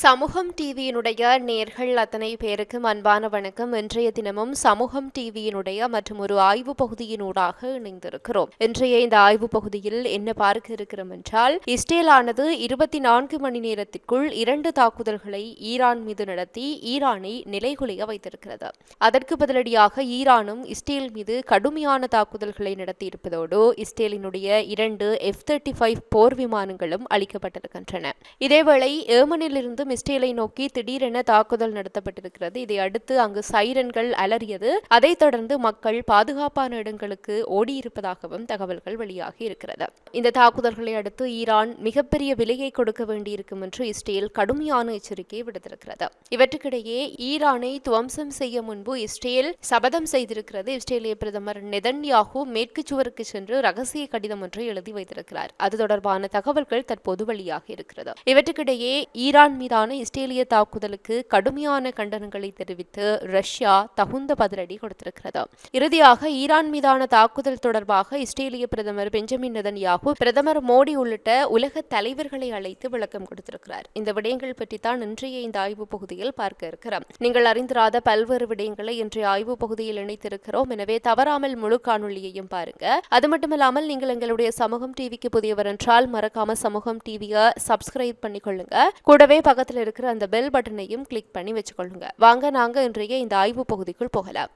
சமூகம் டிவியினுடைய நேர்கள் அத்தனை பேருக்கும் அன்பான வணக்கம் இன்றைய தினமும் சமூகம் டிவியினுடைய மற்றும் ஒரு ஆய்வு பகுதியினூடாக இணைந்திருக்கிறோம். இன்றைய இந்த ஆய்வு பகுதியில் என்ன பார்க்க இருக்கிறோம் என்றால் இஸ்ரேலானது இருபத்தி நான்கு மணி நேரத்திற்குள் இரண்டு தாக்குதல்களை ஈரான் மீது நடத்தி ஈரானை நிலைகுலைய வைத்திருக்கிறது. அதற்கு பதிலடியாக ஈரானும் இஸ்ரேல் மீது கடுமையான தாக்குதல்களை நடத்தியிருப்பதோடு இஸ்ரேலினுடைய இரண்டு எஃப் தேர்ட்டி ஃபைவ் போர் விமானங்களும் அளிக்கப்பட்டிருக்கின்றன இதேவேளை ஏமனிலிருந்து இருந்து மிஸ்டேலை நோக்கி திடீரென தாக்குதல் நடத்தப்பட்டிருக்கிறது. இதை அடுத்து அங்கு சைரன்கள் அலறியது. அதைத் தொடர்ந்து மக்கள் பாதுகாப்பான இடங்களுக்கு ஓடியிருப்பதாகவும் தகவல்கள் வெளியாகி இருக்கிறது. இந்த தாக்குதல்களை அடுத்து ஈரான் மிகப்பெரிய விலையை கொடுக்க வேண்டியிருக்கும் என்று இஸ்ரேல் கடுமையான எச்சரிக்கை விடுத்திருக்கிறது. இவற்றுக்கிடையே ஈரானை துவம்சம் செய்ய முன்பு இஸ்ரேல் சபதம் செய்திருக்கிறது. இஸ்ரேலிய பிரதமர் நெதன்யாகு மேற்கு சுவருக்கு சென்று ரகசிய கடிதம் ஒன்றை எழுதி வைத்திருக்கிறார். அது தொடர்பான தகவல்கள் தற்போது வெளியாகி இருக்கிறது. இவற்றுக்கிடையே ஈரான் மீதான மீதான இஸ்ரேலிய தாக்குதலுக்கு கடுமையான கண்டனங்களை தெரிவித்து ரஷ்யா தகுந்த பதிலடி கொடுத்திருக்கிறது. இறுதியாக ஈரான் மீதான தாக்குதல் தொடர்பாக இஸ்ரேலிய பிரதமர் பெஞ்சமின் நெதன்யாகு பிரதமர் மோடி உள்ளிட்ட உலக தலைவர்களை அழைத்து விளக்கம் கொடுத்திருக்கிறார். இந்த விடயங்கள் பற்றித்தான் இன்றைய இந்த ஆய்வு பகுதியில் பார்க்க இருக்கிறோம். நீங்கள் அறிந்திராத பல்வேறு விடயங்களை இன்றைய ஆய்வு பகுதியில் இணைத்திருக்கிறோம். எனவே தவறாமல் முழு காணொலியையும் பாருங்க. அது மட்டுமில்லாமல் நீங்கள் எங்களுடைய சமூகம் டிவிக்கு புதியவர் என்றால் மறக்காம சமூகம் டிவியை சப்ஸ்கிரைப் பண்ணிக்கொள்ளுங்க. கூடவே பக்கத்தில் இருக்கிற அந்த பெல் பட்டனையும் கிளிக் பண்ணி வச்சுக்கொள்ளுங்க. வாங்க நாங்க இன்றைய இந்த ஆய்வு பகுதிக்குள் போகலாம்.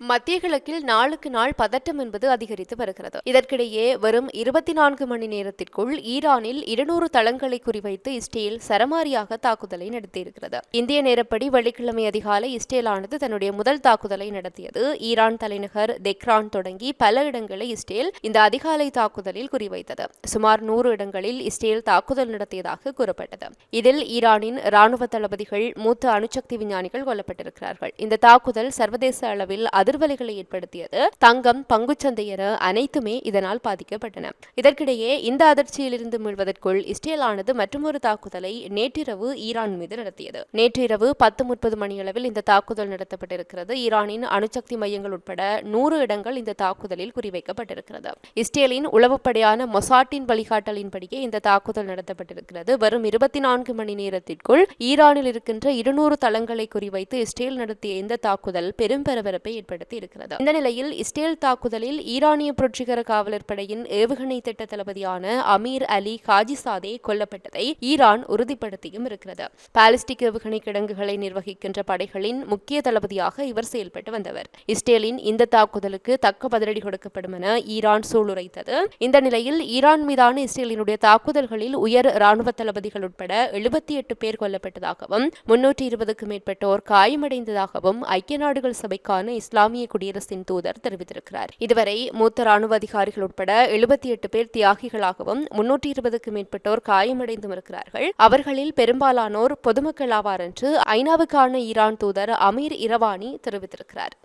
மத்திய கிழக்கில் நாளுக்கு நாள் பதட்டம் என்பது அதிகரித்து வருகிறது. இதற்கிடையே வரும் இருபத்தி நான்கு மணி நேரத்திற்குள் ஈரானில் இருநூறு தளங்களை குறிவைத்து இஸ்ரேல் சரமாரியாக தாக்குதலை நடத்தியிருக்கிறது. இந்திய நேரப்படி வெள்ளிக்கிழமை அதிகாலை இஸ்ரேலானது தன்னுடைய முதல் தாக்குதலை நடத்தியது. ஈரான் தலைநகர் தெக்ரான் தொடங்கி பல இடங்களை இஸ்ரேல் இந்த அதிகாலை தாக்குதலில் குறிவைத்தது. சுமார் நூறு இடங்களில் இஸ்ரேல் தாக்குதல் நடத்தியதாக கூறப்பட்டது. இதில் ஈரானின் ராணுவ தளபதிகள் மூத்த அணுசக்தி விஞ்ஞானிகள் கொல்லப்பட்டிருக்கிறார்கள். இந்த தாக்குதல் சர்வதேச அளவில் அதிர்வலைகளை ஏற்படுத்தியது. தங்கம் பங்குச்சந்தை என அனைத்துமே இதனால் பாதிக்கப்பட்டன. இதற்கிடையே இந்த அதிர்ச்சியிலிருந்து மீள்வதற்குள் இஸ்ரேலானது மற்றொரு தாக்குதலை நேற்றிரவு ஈரான் மீது நடத்தியது. நேற்றிரவு பத்து முப்பது மணியளவில் இந்த தாக்குதல் நடத்தப்பட்டிருக்கிறது. ஈரானின் அணுசக்தி மையங்கள் உட்பட நூறு இடங்கள் இந்த தாக்குதலில் குறிவைக்கப்பட்டிருக்கிறது. இஸ்ரேலின் உளவுப்படையான மொசாட்டின் வழிகாட்டலின்படியே இந்த தாக்குதல் நடத்தப்பட்டிருக்கிறது. வரும் இருபத்தி நான்கு மணி நேரத்திற்குள் ஈரானில் இருக்கின்ற இருநூறு தளங்களை குறிவைத்து இஸ்ரேல் நடத்திய இந்த தாக்குதல் பெரும் பரபரப்பை ஏற்படுத்தி இருக்கிறது. இந்த நிலையில் இஸ்ரேல் தாக்குதலில் ஈரானிய புரட்சிகர காவலர் படையின் ஏவுகணை திட்ட தளபதியான அமீர் அலி காஜிசாதே கொல்லப்பட்டதை ஈரான் உறுதிப்படுத்தியும் இருக்கிறது. பாலிஸ்டிக் ஏவுகணை கிடங்குகளை நிர்வகிக்கின்ற படைகளின் முக்கிய தளபதியாக இவர் செயல்பட்டு வந்தவர். இஸ்ரேலின் இந்த தாக்குதலுக்கு தக்க பதிலடி கொடுக்கப்படும் என ஈரான் சூளுரைத்தது. இந்த நிலையில் ஈரான் மீதான இஸ்ரேலினுடைய தாக்குதல்களில் உயர் ராணுவ தளபதிகள் உட்பட எழுபத்தி எட்டு பேர் கொல்லப்பட்டதாகவும் முன்னூற்றி இருபதுக்கும் மேற்பட்டோர் காயமடைந்ததாகவும் ஐக்கிய நாடுகள் சபைக்கான இஸ்லாம் இஸ்லாமிய குடியரசின் தூதர் தெரிவித்திருக்கிறார். இதுவரை மூத்த ராணுவ அதிகாரிகள் உட்பட எழுபத்தி எட்டு பேர் தியாகிகளாகவும் முன்னூற்றி இருபதுக்கும் மேற்பட்டோர் காயமடைந்தும் இருக்கிறார்கள். அவர்களில் பெரும்பாலானோர் பொதுமக்கள் ஆவார் என்று ஐநாவுக்கான ஈரான் தூதர் அமீர் இரவானி தெரிவித்திருக்கிறார்.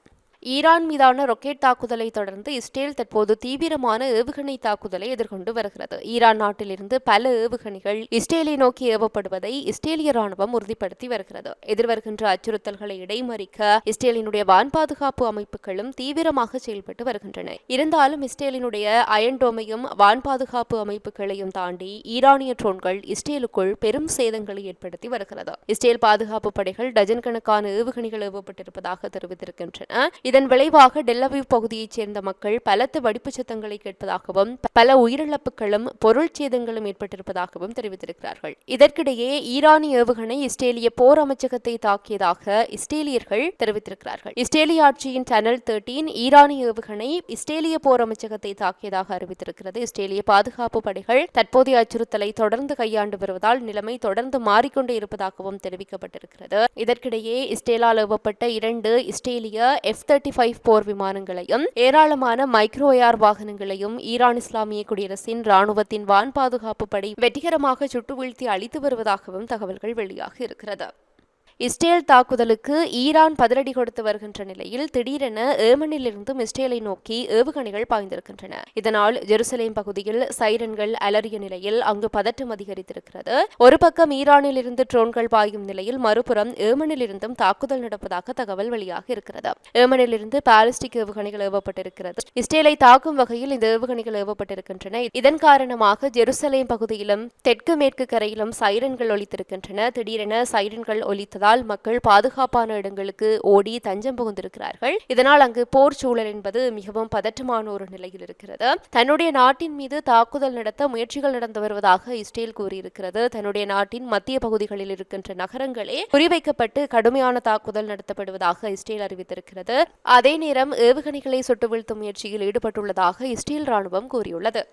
ஈரான் மீதான ரொக்கெட் தாக்குதலை தொடர்ந்து இஸ்ரேல் தற்போது தீவிரமான ஏவுகணை தாக்குதலை எதிர்கொண்டு வருகிறது. ஈரான் நாட்டிலிருந்து பல ஏவுகணைகள் இஸ்ரேலை நோக்கி ஏவப்படுவதை இஸ்ரேலிய ராணுவம் உறுதிப்படுத்தி வருகிறது. எதிர்வருகின்ற அச்சுறுத்தல்களை இடைமறிக்க இஸ்ரேலினுடைய வான் பாதுகாப்பு அமைப்புகளும் தீவிரமாக செயல்பட்டு வருகின்றன. இருந்தாலும் இஸ்ரேலினுடைய அயன்டோமையும் வான் பாதுகாப்பு அமைப்புகளையும் தாண்டி ஈரானிய ட்ரோன்கள் இஸ்ரேலுக்குள் பெரும் சேதங்களை ஏற்படுத்தி வருகிறது. இஸ்ரேல் பாதுகாப்பு படைகள் டஜன் கணக்கான ஏவுகணைகள் ஏவப்பட்டிருப்பதாக தெரிவித்திருக்கின்றன. இதன் விளைவாக டெல்லவிவ் பகுதியைச் சேர்ந்த மக்கள் பலத்த வெடிப்பு சத்தங்களை கேட்பதாகவும் பல உயிரிழப்புகளும் பொருள் சேதங்களும் ஏற்பட்டிருப்பதாகவும் தெரிவித்திருக்கிறார்கள். இதற்கிடையே ஈரானிய ஏவுகணை இஸ்ரேலிய போர் அமைச்சகத்தை தாக்கியதாக இஸ்ரேலியர்கள் தெரிவித்திருக்கிறார்கள். இஸ்ரேலிய ஆட்சியின் டனல் தேர்ட்டீன் ஈரானிய ஏவுகணை இஸ்ரேலிய போர் அமைச்சகத்தை தாக்கியதாக அறிவித்திருக்கிறது. இஸ்ரேலிய பாதுகாப்பு படைகள் தற்போதைய அச்சுறுத்தலை தொடர்ந்து கையாண்டு வருவதால் நிலைமை தொடர்ந்து மாறிக்கொண்டே இருப்பதாகவும் தெரிவிக்கப்பட்டிருக்கிறது. இதற்கிடையே இஸ்ரேலால் ஏவப்பட்ட இரண்டு இஸ்ரேலிய எஃப் தேர்ட்டி ஃபைவ் போர் விமானங்களையும் ஏராளமான மைக்ரோ ஏர் வாகனங்களையும் ஈரான் இஸ்லாமிய குடியரசின் ராணுவத்தின் வான் பாதுகாப்பு படை வெற்றிகரமாக சுட்டு வீழ்த்தி அளித்து வருவதாகவும் தகவல்கள் வெளியாகி இருக்கிறது. இஸ்ரேல் தாக்குதலுக்கு ஈரான் பதிலடி கொடுத்து வருகின்ற நிலையில் திடீரென ஏமனிலிருந்தும் இஸ்ரேலை நோக்கி ஏவுகணைகள் பாய்ந்திருக்கின்றன. இதனால் ஜெருசலேம் பகுதியில் சைரன்கள் அலறிய நிலையில் அங்கு பதற்றம் அதிகரித்திருக்கிறது. ஒரு பக்கம் ஈரானில் இருந்து ட்ரோன்கள் பாயும் நிலையில் மறுபுறம் ஏமனில் இருந்தும் தாக்குதல் நடப்பதாக தகவல் வெளியாக இருக்கிறது. ஏமனிலிருந்து பாலிஸ்டிக் ஏவுகணைகள் ஏவப்பட்டிருக்கிறது. இஸ்ரேலை தாக்கும் வகையில் இந்த ஏவுகணைகள் ஏவப்பட்டிருக்கின்றன. இதன் காரணமாக ஜெருசலேம் பகுதியிலும் தெற்கு மேற்கு கரையிலும் சைரன்கள் ஒலித்திருக்கின்றன. திடீரென சைரன்கள் ஒலித்தது இருப்பதால் மக்கள் பாதுகாப்பான இடங்களுக்கு ஓடி தஞ்சம் புகுந்திருக்கிறார்கள். இதனால் அங்கு போர் சூழல் என்பது மிகவும் பதற்றமான ஒரு நிலையில் இருக்கிறது. தன்னுடைய நாட்டின் மீது தாக்குதல் நடத்த முயற்சிகள் நடந்து வருவதாக இஸ்ரேல் கூறியிருக்கிறது. தன்னுடைய நாட்டின் மத்திய பகுதிகளில் இருக்கின்ற நகரங்களே குறிவைக்கப்பட்டு கடுமையான தாக்குதல் நடத்தப்படுவதாக இஸ்ரேல் அறிவித்திருக்கிறது. அதே நேரம் ஏவுகணைகளை சுட்டு வீழ்த்தும் முயற்சியில் ஈடுபட்டுள்ளதாக இஸ்ரேல் ராணுவம் கூறியுள்ளது.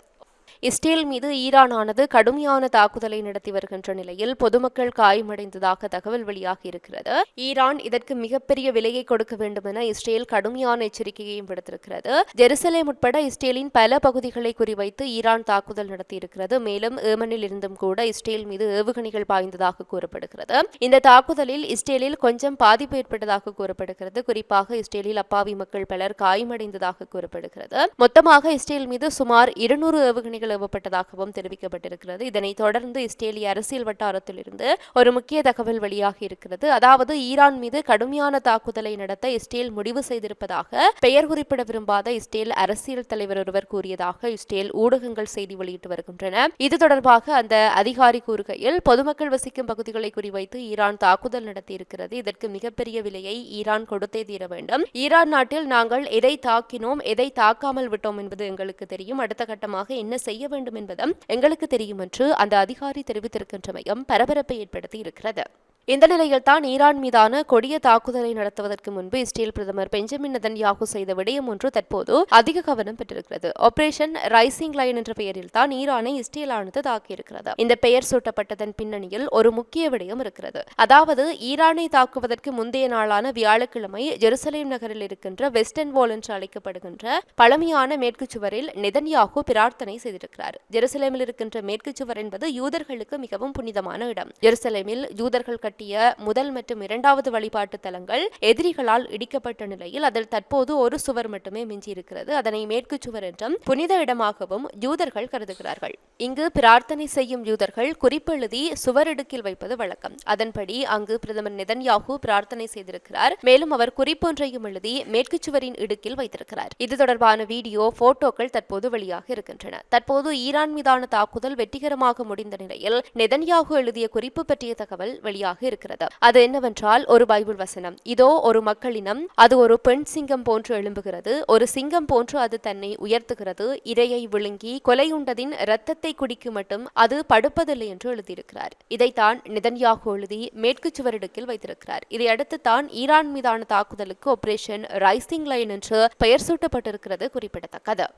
இஸ்ரேல் மீது ஈரானானது கடுமையான தாக்குதலை நடத்தி வருகின்ற நிலையில் பொதுமக்கள் காயமடைந்ததாக தகவல் வெளியாகி இருக்கிறது. ஈரான் இதற்கு மிகப்பெரிய விலையை கொடுக்க வேண்டும் என இஸ்ரேல் கடுமையான எச்சரிக்கையையும் விடுத்திருக்கிறது. ஜெருசலேம் உட்பட இஸ்ரேலின் பல பகுதிகளை குறிவைத்து ஈரான் தாக்குதல் நடத்தியிருக்கிறது. மேலும் ஏமனில் இருந்தும் கூட இஸ்ரேல் மீது ஏவுகணைகள் பாய்ந்ததாக கூறப்படுகிறது. இந்த தாக்குதலில் இஸ்ரேலில் கொஞ்சம் பாதிப்பு ஏற்பட்டதாக கூறப்படுகிறது. குறிப்பாக இஸ்ரேலில் அப்பாவி மக்கள் பலர் காயமடைந்ததாக கூறப்படுகிறது. மொத்தமாக இஸ்ரேல் மீது சுமார் இருநூறு ஏவுகணைகள் ஏவப்பட்டதாகவும் தெரிவிக்கப்பட்டிருக்கிறது. இதனைத் தொடர்ந்து இஸ்ரேலிய அரசியல் வட்டாரத்திலிருந்து ஒரு முக்கிய தகவல் வெளியாகி இருக்கிறது. அதாவது ஈரான் மீது கடுமையான தாக்குதலை நடத்த இஸ்ரேல் முடிவு செய்திருப்பதாக பெயர் குறிப்பிட விரும்பாத இஸ்ரேல் அரசியல் தலைவர் ஒருவர் கூறியதாக இஸ்ரேல் ஊடகங்கள் செய்தி வெளியிட்டு வருகின்றன. இது தொடர்பாக அந்த அதிகாரி கூறுகையில் பொதுமக்கள் வசிக்கும் பகுதிகளை குறிவைத்து ஈரான் தாக்குதல் நடத்தியிருக்கிறது. இதற்கு மிகப்பெரிய விலையை ஈரான் கொடுத்தே தீர வேண்டும். ஈரான் நாட்டில் நாங்கள் எதை தாக்கினோம் எதை தாக்காமல் விட்டோம் என்பது எங்களுக்கு தெரியும். அடுத்த கட்டமாக என்ன செய்ய வேண்டும் என்பதும் எங்களுக்கு தெரியும் என்று அந்த அதிகாரி தெரிவித்திருக்கின்றமையும் பரபரப்பை ஏற்படுத்தி இருக்கிறது இந்த நிலையில் தான் ஈரான் மீதான கொடிய தாக்குதலை நடத்துவதற்கு முன்பு இஸ்ரேல் பிரதமர் பெஞ்சமின் நதன்யாகு செய்த விடயம் ஒன்று தற்போது அதிக கவனம் பெற்றிருக்கிறது. ஆபரேஷன் ரைசிங் லைன் என்ற பெயரில் தான் ஈரானை இஸ்ரேலானது தாக்கியிருக்கிறது. இந்த பெயர் சூட்டப்பட்டதன் பின்னணியில் ஒரு முக்கிய விடயம் இருக்கிறது. அதாவது ஈரானை தாக்குவதற்கு முந்தைய நாளான வியாழக்கிழமை ஜெருசலேம் நகரில் இருக்கின்ற வெஸ்டர்ன் வால் என்று அழைக்கப்படுகின்ற பழமையான மேற்கு சுவரில் நெதன்யாகு பிரார்த்தனை செய்திருக்கிறார். ஜெருசலேமில் இருக்கின்ற மேற்கு சுவர் என்பது யூதர்களுக்கு மிகவும் புனிதமான இடம். ஜெருசலேமில் யூதர்கள் கட்டிய முதல் மற்றும் இரண்டாவது வழிபாட்டு தலங்கள் எதிரிகளால் இடிக்கப்பட்ட நிலையில் அதில் தற்போது ஒரு சுவர் மட்டுமே மிஞ்சியிருக்கிறது. அதனை மேற்கு சுவர் என்றும் புனித இடமாகவும் யூதர்கள் கருதுகிறார்கள். இங்கு பிரார்த்தனை செய்யும் யூதர்கள் குறிப்பெழுதி சுவரிடுக்கில் வைப்பது வழக்கம். அதன்படி அங்கு பிரதமர் நெதன்யாகு பிரார்த்தனை செய்திருக்கிறார். மேலும் அவர் குறிப்பொன்றையும் எழுதி மேற்கு சுவரின் இடுக்கில் வைத்திருக்கிறார். இது தொடர்பான வீடியோ போட்டோக்கள் தற்போது வெளியாக இருக்கின்றன. தற்போது ஈரான் மீதான தாக்குதல் வெற்றிகரமாக முடிந்த நிலையில் நெதன்யாகு எழுதிய குறிப்பு பற்றிய தகவல் வெளியாக இருக்கிறது. அது என்னவென்றால் ஒரு பைபிள் வசனம். இதோ ஒரு மக்களினம் அது ஒரு பெண் சிங்கம் போன்று எழும்புகிறது. ஒரு சிங்கம் போன்று அது தன்னை உயர்த்துகிறது. இரையை விழுங்கி கொலையுண்டதின் இரத்தத்தை குடிக்கு மட்டும் அது படுப்பதில்லை என்று எழுதியிருக்கிறார். இதைத்தான் நிதன்யாகு எழுதி மேற்கு சுவரிடுக்கில் வைத்திருக்கிறார். இதையடுத்து தான் ஈரான் மீதான தாக்குதலுக்கு ஆபரேஷன் ரைசிங் லைன் என்று பெயர் சூட்டப்பட்டிருக்கிறது குறிப்பிடத்தக்கது.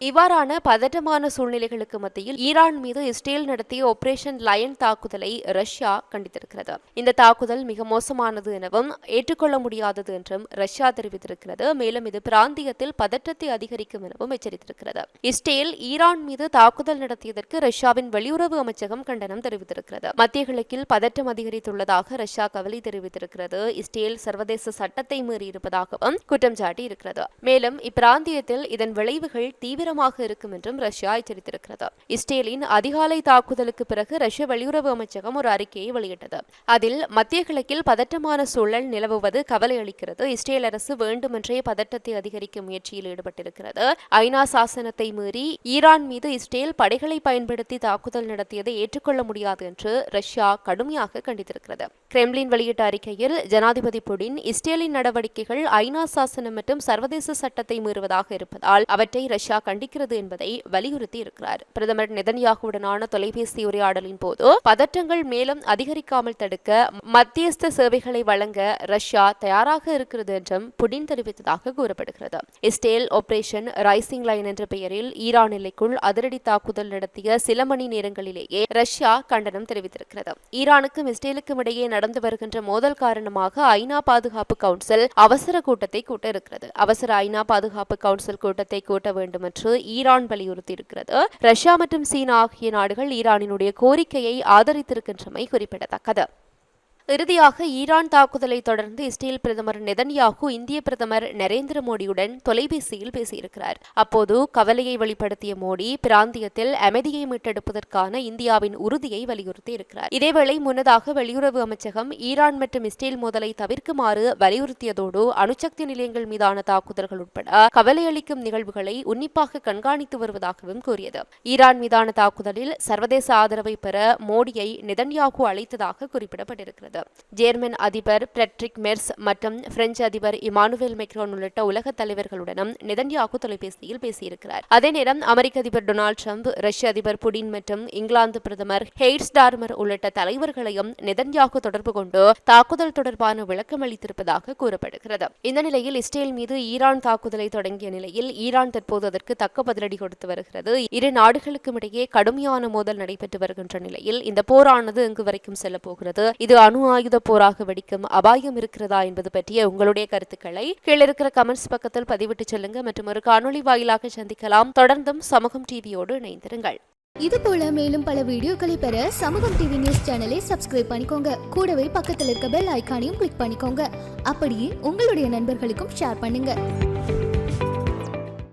இவ்வாறான பதட்டமான சூழ்நிலைகளுக்கு மத்தியில் ஈரான் மீது இஸ்ரேல் நடத்திய ஆபரேஷன் லயன் தாக்குதலை ரஷ்யா கண்டித்திருக்கிறது. இந்த தாக்குதல் மிக மோசமானது எனவும் ஏற்றுக்கொள்ள முடியாதது என்றும் ரஷ்யா தெரிவித்திருக்கிறது. மேலும் இது பிராந்தியத்தில் பதற்றத்தை அதிகரிக்கும் எனவும் எச்சரித்திருக்கிறது. இஸ்ரேல் ஈரான் மீது தாக்குதல் நடத்தியதற்கு ரஷ்யாவின் வெளியுறவு அமைச்சகம் கண்டனம் தெரிவித்திருக்கிறது. மத்திய கிழக்கில் பதற்றம் அதிகரித்துள்ளதாக ரஷ்யா கவலை தெரிவித்திருக்கிறது. இஸ்ரேல் சர்வதேச சட்டத்தை மீறியிருப்பதாகவும் குற்றம் சாட்டி இருக்கிறது மேலும் இப்பிராந்தியத்தில் இதன் விளைவுகள் தீவிர தீவிரமாக இருக்கும் என்றும் ரஷ்யா எச்சரித்திருக்கிறது. இஸ்ரேலின் அதிகாலை தாக்குதலுக்கு பிறகு ரஷ்ய வெளியுறவு அமைச்சகம் ஒரு அறிக்கையை வெளியிட்டது. அதில் மத்திய கிழக்கில் பதட்டமான சூழல் நிலவுவது கவலை அளிக்கிறது. இஸ்ரேல் அரசு வேண்டுமென்றே பதட்டத்தை அதிகரிக்கும் முயற்சியில் ஈடுபட்டிருக்கிறது. ஐநா சாசனத்தை மீறி ஈரான் மீது இஸ்ரேல் படைகளை பயன்படுத்தி தாக்குதல் நடத்தியதை ஏற்றுக்கொள்ள முடியாது என்று ரஷ்யா கடுமையாக கண்டித்திருக்கிறது. கிரெம்லின் வெளியிட்ட அறிக்கையில் ஜனாதிபதி புடின் இஸ்ரேலின் நடவடிக்கைகள் ஐநா சாசனம் மற்றும் சர்வதேச சட்டத்தை மீறுவதாக இருப்பதால் அவற்றை ரஷ்யா கண்டிக்கிறது என்பதை வலியுறுத்தி இருக்கிறார். பிரதமர் நெதன்யாகுவுடனான தொலைபேசி உரையாடலின் போது பதற்றங்கள் மேலும் அதிகரிக்காமல் தடுக்க மத்தியஸ்த சேவைகளை வழங்க ரஷ்யா தயாராக இருக்கிறது என்றும் புடின் தெரிவித்ததாக கூறப்படுகிறது. இஸ்ரேல் ஆபரேஷன் ரைசிங் லைன் என்ற பெயரில் ஈரான் எல்லைக்குள் அதிரடி தாக்குதல் நடத்திய சில மணி நேரங்களிலேயே ரஷ்யா கண்டனம் தெரிவித்திருக்கிறது. ஈரானுக்கும் இஸ்ரேலுக்கும் இடையே நடந்து வருகின்ற மோதல் காரணமாக ஐநா பாதுகாப்பு கவுன்சில் அவசர கூட்டத்தை கூட்ட இருக்கிறது. அவசர ஐநா பாதுகாப்பு கவுன்சில் கூட்டத்தை கூட்ட வேண்டும் என்று என்று ஈரான் வலியுறுத்தியிருக்கிறது. ரஷ்யா மற்றும் சீனா ஆகிய நாடுகள் ஈரானினுடைய கோரிக்கையை ஆதரித்திருக்கின்றமை குறிப்பிடத்தக்கது. இறுதியாக ஈரான் தாக்குதலை தொடர்ந்து இஸ்ரேல் பிரதமர் நெதன்யாகு இந்திய பிரதமர் நரேந்திர மோடியுடன் தொலைபேசியில் பேசியிருக்கிறார். அப்போது கவலையை வெளிப்படுத்திய மோடி பிராந்தியத்தில் அமைதியை மீட்டெடுப்பதற்கான இந்தியாவின் உறுதியை வலியுறுத்தி இருக்கிறார். இதேவேளை முன்னதாக வெளியுறவு அமைச்சகம் ஈரான் மற்றும் இஸ்ரேல் மோதலை தவிர்க்குமாறு வலியுறுத்தியதோடு அணுசக்தி நிலையங்கள் மீதான தாக்குதல்கள் உட்பட கவலையளிக்கும் நிகழ்வுகளை உன்னிப்பாக கண்காணித்து வருவதாகவும் கூறியது. ஈரான் மீதான தாக்குதலில் சர்வதேச ஆதரவை பெற மோடியை நெதன்யாகு அழைத்ததாக குறிப்பிடப்பட்டிருக்கிறது. ஜேர்மன் அதிபர் பிரெட்ரிக் மெர்ஸ் மற்றும் பிரெஞ்சு அதிபர் இமானுவேல் மெக்ரோன் உள்ளிட்ட உலக தலைவர்களுடனும் நெதன்யாகு தொலைபேசியில் பேசியிருக்கிறார். அதே நேரம் அமெரிக்க அதிபர் டொனால்டு ட்ரம்ப் ரஷ்ய அதிபர் புடின் மற்றும் இங்கிலாந்து பிரதமர் ஹெய்ட்ஸ் டார்மர் உள்ளிட்ட தலைவர்களையும் நெதன்யாகு தொடர்பு கொண்டு தாக்குதல் தொடர்பான விளக்கம் அளித்திருப்பதாக கூறப்படுகிறது. இந்த நிலையில் இஸ்ரேல் மீது ஈரான் தாக்குதலை தொடங்கிய நிலையில் ஈரான் தற்போது அதற்கு தக்க பதிலடி கொடுத்து வருகிறது. இரு நாடுகளுக்கும் இடையே கடுமையான மோதல் நடைபெற்று வருகின்ற நிலையில் இந்த போரானது எங்கு வரைக்கும் செல்ல போகிறது. இது அணு ஆயுத போராக வெடிக்கும் அபாயம் இருக்கிறதா என்பது பற்றிய உங்களுடைய கருத்துக்களை கீழே இருக்கிற கமெண்ட்ஸ் பக்கத்தில் பதிவிட்டு செல்லுங்க. மற்றும் ஒரு காணொளி வாயிலாக சந்திக்கலாம். தொடர்ந்தும் சமூகம் டிவியோடு இணைந்திருங்கள். இது போல மேலும் பல வீடியோக்களை பெற சமூகம் டிவி நியூஸ் சேனலை சப்ஸ்கிரைப் பண்ணிக்கோங்க. கூடவே பக்கத்தில் இருக்க பெல் ஐக்கானையும் கிளிக் பண்ணிக்கோங்க. அப்படியே உங்களுடைய நண்பர்களுக்கும் ஷேர் பண்ணுங்க.